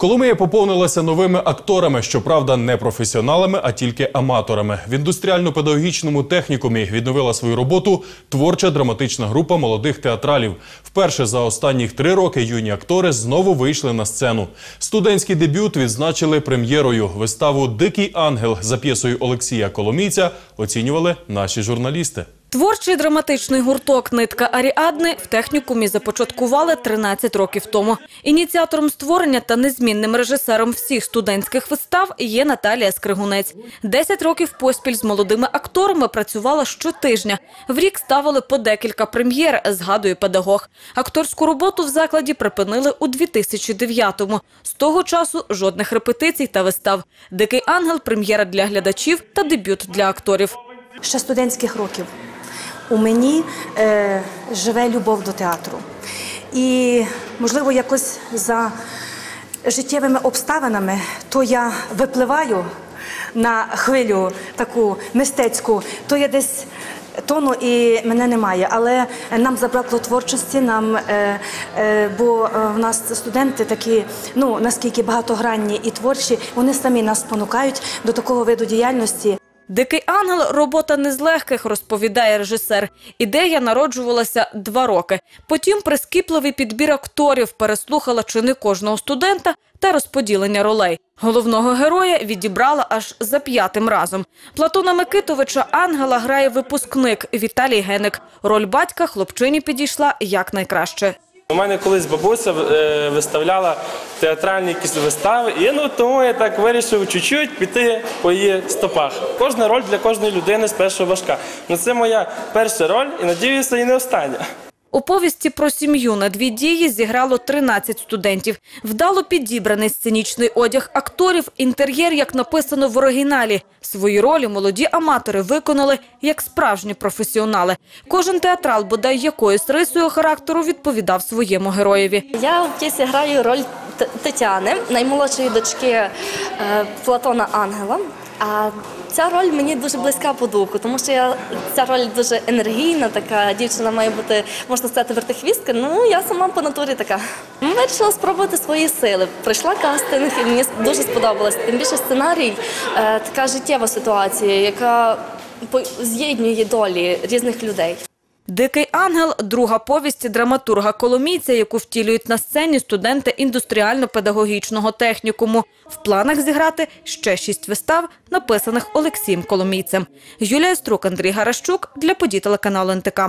Коломия поповнилася новими акторами, щоправда, не професіоналами, а тільки аматорами. В індустріально-педагогічному технікумі відновила свою роботу творча драматична група молодих театралів. Вперше за останніх три роки юні актори знову вийшли на сцену. Студентський дебют відзначили прем'єрою. Виставу Дикий ангел за п'єсою Олексія Коломійця оцінювали наші журналісти. Творчий драматичний гурток Нитка Аріадни в технікумі започаткували 13 років тому. Ініціатором створення та незмінним режисером всіх студентських вистав є Наталія Скригунець. 10 років поспіль з молодими акторами працювала щотижня. В рік ставили по декілька прем'єр, згадує педагог. Акторську роботу в закладі припинили у 2009-му. З того часу жодних репетицій та вистав. Дикий ангел прем'єра для глядачів та дебют для акторів. ще студентських років. У мені е, живе любов до театру. І, можливо, якось за життєвими обставинами, то я випливаю на хвилю таку мистецьку, то я десь тону і мене немає. Але нам забракло творчості, нам, е, е, бо е, в нас студенти такі, ну наскільки багатогранні і творчі, вони самі нас спонукають до такого виду діяльності. Дикий ангел робота не з легких, розповідає режисер. Ідея народжувалася два роки. Потім прискіпливий підбір акторів переслухала чини кожного студента та розподілення ролей. Головного героя відібрала аж за п'ятим разом. Платона Микитовича ангела грає випускник Віталій Геник. Роль батька хлопчині підійшла якнайкраще. У мене колись бабуся е, виставляла театральні якісь вистави, і ну тому я так вирішив чуть-чуть піти по її стопах. Кожна роль для кожної людини спершу важка. Ну це моя перша роль, і надіюся, і не остання. У повісті про сім'ю на дві дії зіграло 13 студентів. Вдало підібраний сценічний одяг акторів, інтер'єр, як написано в оригіналі. Свої ролі молоді аматори виконали як справжні професіонали. Кожен театрал, бодай якоюсь рисою характеру, відповідав своєму героєві. Я в п'єсі граю роль Тетяни, наймолодшої дочки е, Платона Ангела. А ця роль мені дуже близька по духу, тому що я ця роль дуже енергійна, така дівчина має бути, можна сказати, вертихвістка. Ну я сама по натурі така. Ну, Вирішила спробувати свої сили. Прийшла кастинг, і мені дуже сподобалось. Тим більше сценарій е, така життєва ситуація, яка з'єднує долі різних людей. Дикий ангел друга повість драматурга Коломійця, яку втілюють на сцені студенти індустріально-педагогічного технікуму. В планах зіграти ще шість вистав, написаних Олексієм Коломійцем. Юлія Струк, Андрій Гарашчук для подій телеканалу НТК.